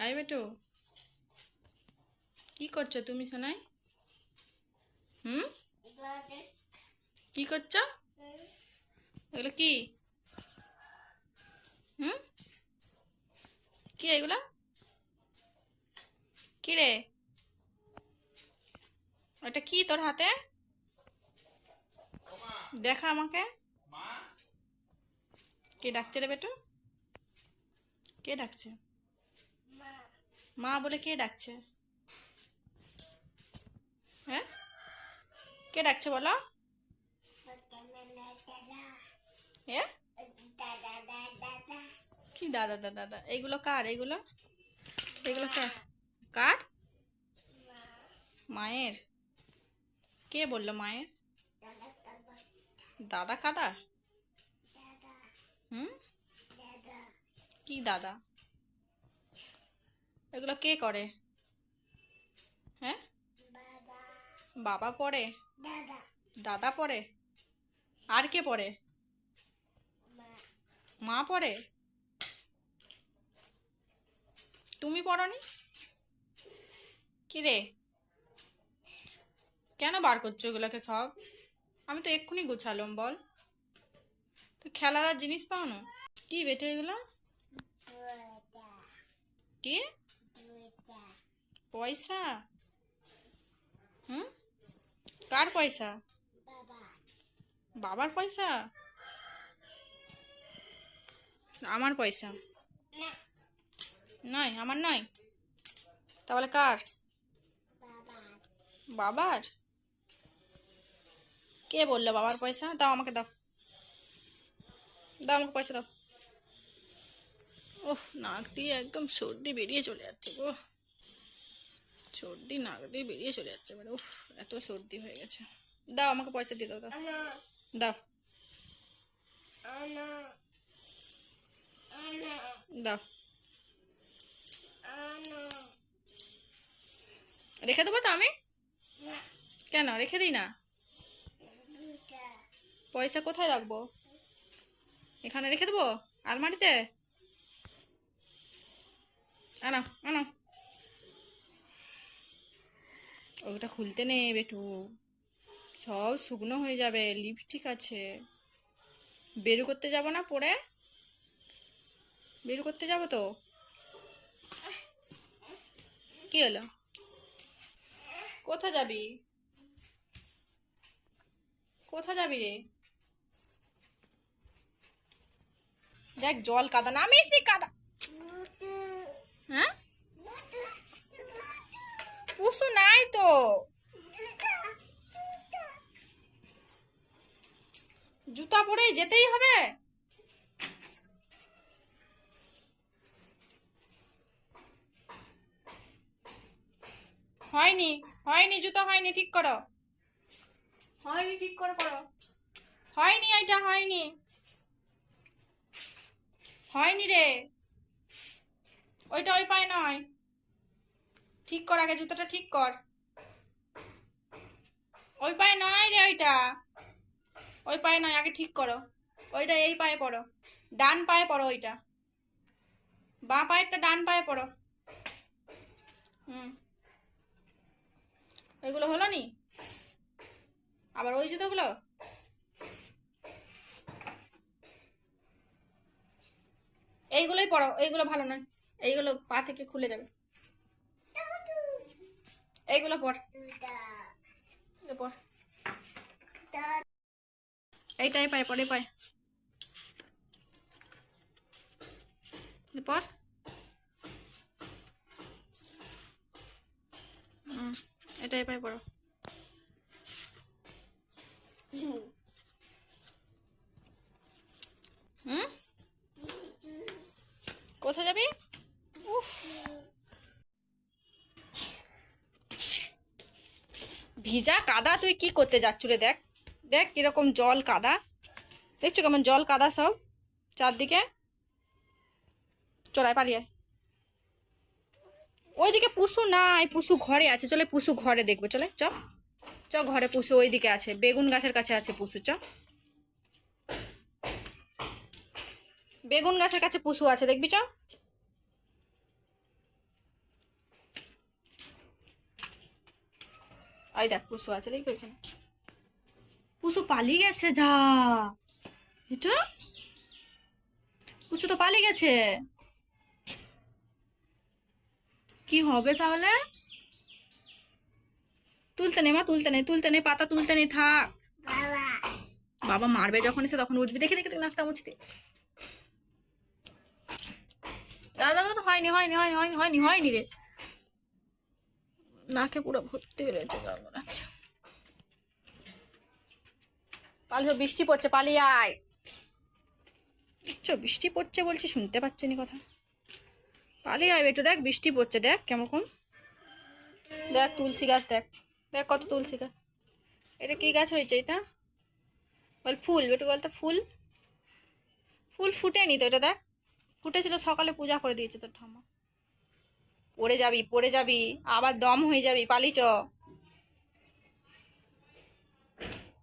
I বেটু। কি করছ তুমি সোনাই? হুম? কি করছ? এগুলো কি? হুম? কি এগুলো? কি রে? ওটা কি তোর হাতে? দেখা আমাকে। কে ডাকছে রে বেটু? কে ডাকছে? মা বলে কে ডাকছে? হ্যাঁ? কে ডাকছে বলো? কি দাদা দাদা দাদা? এইগুলো কার? এইগুলো এগুলো কার? কার? মায়ের? কে বলল মায়ের? দাদা কাদা হুম? কি দাদা? এগুলো কে করে? হ্যাঁ? বাবা পড়ে? দাদা পড়ে? আর কে পড়ে? মা পড়ে? তুমি পড়নি? কি রে কেন বার করছ এগুলোকে সব? আমি তো এক্ষুনি গুছালাম, বল। তো খেলার আর জিনিস পাও না কি বেটে এগুলো? কি? পয়সা? হুম? কার পয়সা? বাবার পয়সা? আমার পয়সা? নয়, আমার নয়। তাহলে কার? বাবার? কে বলল বাবার পয়সা? দাও আমাকে, দাও। দাও আমাকে পয়সা, দাও। ওহ নাক দিয়ে একদম সর্দি বেরিয়ে চলে যাচ্ছে গো। সর্দি নাক দিয়ে বেরিয়ে চলে যাচ্ছে মানে উফ এত সর্দি হয়ে গেছে। দাও আমাকে পয়সা দিয়ে দাও দাও। দাও। দাও। রেখে দেবো তো আমি? কেন রেখে দিই না? পয়সা কোথায় রাখব? এখানে রেখে দেবো? আলমারিতে? আনো আনো। ওটা খুলতে নেই বেটু সব শুকনো হয়ে যাবে লিপস্টিক আছে। বের করতে যাব না পরে? বের করতে যাব তো? কি হলো? কোথা যাবি? কোথা যাবি রে? দেখ জল কাদা না নি কাদা। হ্যাঁ? পুষু নাই তো জুতা পরে যেতেই হবে হয়নি হয়নি জুতো হয়নি ঠিক করো। হয়নি ঠিক করে করো হয়নি এটা হয়নি হয়নি রে। ওইটা ওই পায় নয়। ঠিক কর, আগে জুতোটা ঠিক কর। ওই পায়ে নয় রে ওইটা। ওই পায়ে নয়, আগে ঠিক করো। ওইটা এই পায়ে পড়ো। ডান পায়ে পড়ো ওইটা। বাঁ পায়েরটা ডান পায়ে পড়ো। হুম। ওইগুলো হলো নি? আবার ওই জুতোগুলো? এইগুলোই পড়ো, এইগুলো ভালো নয়। এইগুলো পা থেকে খুলে যাবে। এইগুলো পড় এইটাই পায় পরে পায়। পর। এটাই পায় পড়ো হুম? কোথায় যাবি? ভিজা কাদা, তুই কি করতে যাচ্ছ রে দেখ। দেখ কীরকম জল কাদা। দেখছ কেমন জল কাদা সব? চারদিকে। চড়ায় পালিয়ে। ওইদিকে পুষু নাই, পুষু ঘরে আছে। চলে পুষু ঘরে দেখব। চলে, চ। চ, ঘরে পুষু ওইদিকে আছে। বেগুন গাছের কাছে আছে পুষু, চ। বেগুন গাছের কাছে পুষু আছে, দেখবি, চ। ওই দেখ, পুষু আছে দেখবি ওইখানে? পুষু পালিয়ে গেছে, যা। এটা? পুষু তো পালিয়ে গেছে। কি হবে তাহলে? তুলতে নেই মা, তুলতে নেই তুলতে নেই পাতা তুলতে নেই থাক। বাবা মারবে যখন এসে, তখন বুঝবি দেখে দেখে নাকটা দাদা দাদা হয়নি হয়নি হয়নি হয়নি হয়নি হয়নি রে। নাকে পুরো ভর্তি রয়েছে জল আচ্ছা পালিয়ে বৃষ্টি পড়ছে, পালিয়ে আয়। বৃষ্টি পড়ছে বলছি, শুনতে পাচ্ছি নি কথা। পালিয়ে আয় একটু দেখ বৃষ্টি পড়ছে, দেখ কেমন। দেখ তুলসী গাছ, দেখ। দেখ কত তুলসী গাছ। এটা কি গাছ হয়েছে এটা? বল ফুল, বেটু বলতো ফুল। ফুল ফুটেনি তো এটা, দেখ। ফুটেছিল সকালে পূজা করে দিয়েছে তোর ঠাম্মা। পড়ে যাবি পড়ে যাবি, আবার দম হয়ে যাবি, পালি চ।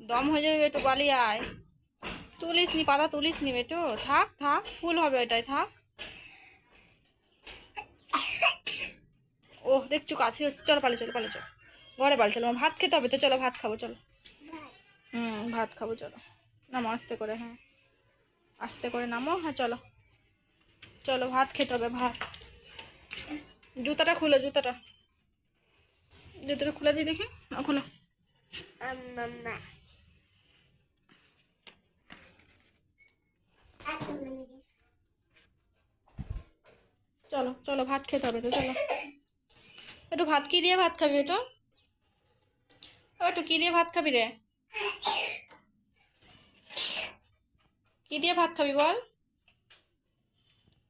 দম হয়ে যাবে বেটু, পালি আয়। তুলিস নি, পাতা তুলিস নি বেটু, থাক থাক, ফুল হবে ওইটাই থাক। ও দেখছ, কাছে হচ্ছে, চলো, পালি চলো পালি, চলো। ঘরে পালে, চলো, ভাত খেতে হবে তো, চলো, ভাত খাব, চলো। হুম, ভাত খাব, চলো। নামো, আস্তে করে হ্যাঁ। আস্তে করে নামো হ্যাঁ চলো। চলো, ভাত খেতে হবে, ভাত। জুতাটা খুলো, জুতাটা। জুতাটা খুলে দিই দেখি। খুলো। চলো চলো, ভাত খেতে হবে তো, চলো। একটু ভাত কি দিয়ে ভাত খাবি একটু একটু কি দিয়ে ভাত খাবি রে? কি দিয়ে ভাত খাবি বল?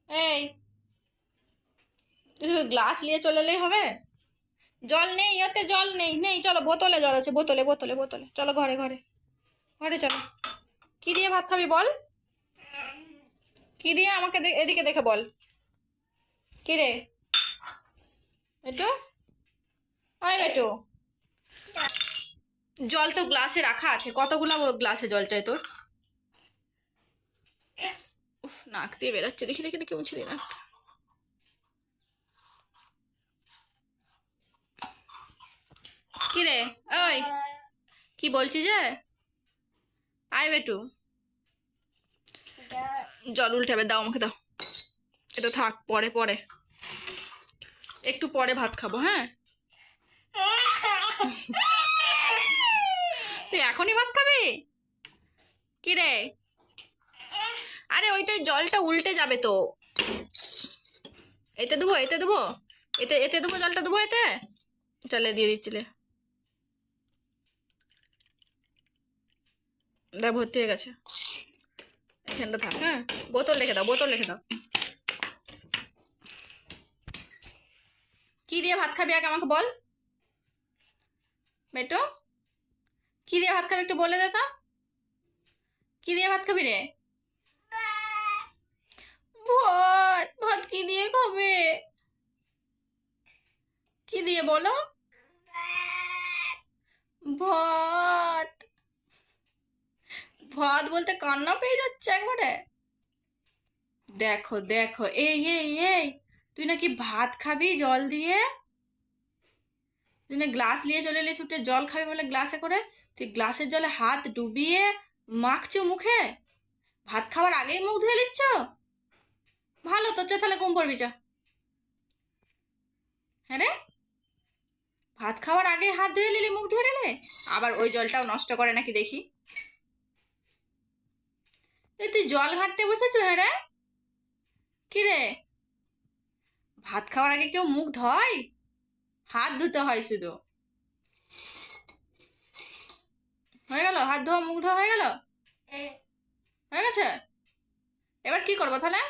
এই গ্লাস নিয়ে চলে এলেই হবে? জল নেই ওতে জল নেই নেই, চলো বোতলে জল আছে, বোতলে বোতলে বোতলে, চলো ঘরে ঘরে ঘরে চলো। কি দিয়ে ভাত খাবি বল? কি দিয়ে আমাকে এদিকে দেখে বল। কি রে? একটু আয় বেটু। জল তো গ্লাসে রাখা আছে, কতগুলো গ্লাসে জল চাই তোর? নাক দিয়ে বেরাচ্ছে, দেখি দেখি দেখি দিই নাক। কি রে ওই। কি বলছি যে? আয় বেটু। জল উল্টে হবে দাও আমাকে, দাও। এটা থাক, পরে পরে। একটু পরে ভাত খাব হ্যাঁ? তুই এখনই ভাত খাবি? কি রে আরে, ওইটাই জলটা উল্টে যাবে তো। এতে দেবো এতে দেবো। এতে এতে দেবো জলটা, দেবো এতে? চলে, দিয়ে দিচ্ছিলে দেখ ভর্তি হয়ে গেছে। এখানটা থাক হ্যাঁ? বোতল রেখে দাও, বোতল রেখে দাও। কি দিয়ে ভাত খাবি আগে আমাকে বল? বেটো, কি দিয়ে ভাত খাবি একটু বলে দে তো। কি দিয়ে ভাত খাবি রে? ভাত ভাত কি দিয়ে খাবে? কি দিয়ে বলো? ভাত ভাত বলতে কান্না পেয়ে যাচ্ছে একবারে। দেখো দেখো, এই এই এই, তুই নাকি ভাত খাবি জল দিয়ে? তুই না গ্লাস নিয়ে চলে এলে ছুটে, জল খাবি বলে গ্লাসে করে? তুই গ্লাসের জলে হাত ডুবিয়ে মাখছো মুখে? ভাত খাওয়ার আগেই মুখ ধুয়ে নিচ্ছ? ভালো তো চ তাহলে ঘুম পড়বি, চ। হ্যাঁ রে? ভাত খাওয়ার আগে হাত ধুয়ে নিলি, মুখ ধুয়ে নিলে? আবার ওই জলটাও নষ্ট করে নাকি দেখি? এই তুই জল ঘাটতে বসেছো হ্যাঁ রে কি রে ভাত খাওয়ার আগে কেউ মুখ ধয়? হাত ধুতে হয় শুধু। হয়ে গেল? হাত ধোয়া, মুখ ধোয়া হয়ে গেল? হয়ে গেছে? এবার কি করব তাহলে?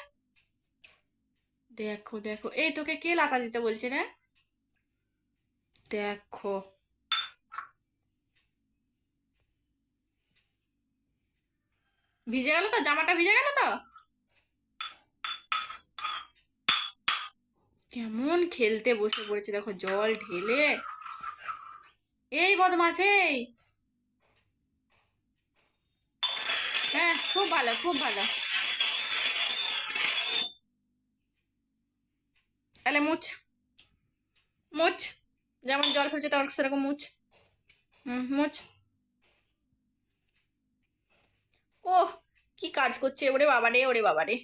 দেখো দেখো। এই তোকে কে লাতা দিতে বলছে রে? দেখো। ভিজে গেল তো? জামাটা ভিজে গেল তো? কেমন খেলতে বসে পড়েছে, দেখো জল ঢেলে। এই বদমাস এই। হ্যাঁ খুব ভালো খুব ভালো। তাহলে মুছ। মুছ। যেমন জল ফেলছে তেমন সেরকম মুছ। হুম মোচ ও কি কাজ করছে? ওরে বাবা রে ওরে বাবা রে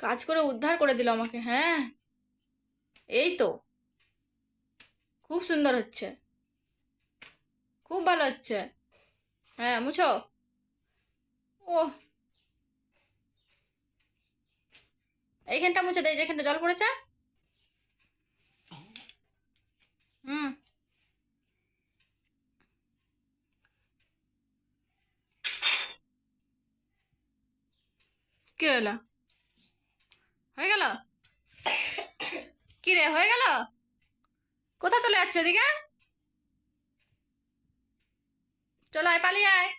কাজ করে উদ্ধার করে দিল আমাকে হ্যাঁ। এই তো। খুব সুন্দর হচ্ছে। খুব ভালো হচ্ছে। হ্যাঁ মুছো। ও এইখানটা মুছে দেয় যেখানটা জল পড়েছে। হুম। কি হলো হয়ে গেল কি রে হয়ে গেল কোথা চলে যাচ্ছে ওদিকে চলো আয় পালিয়ে আয়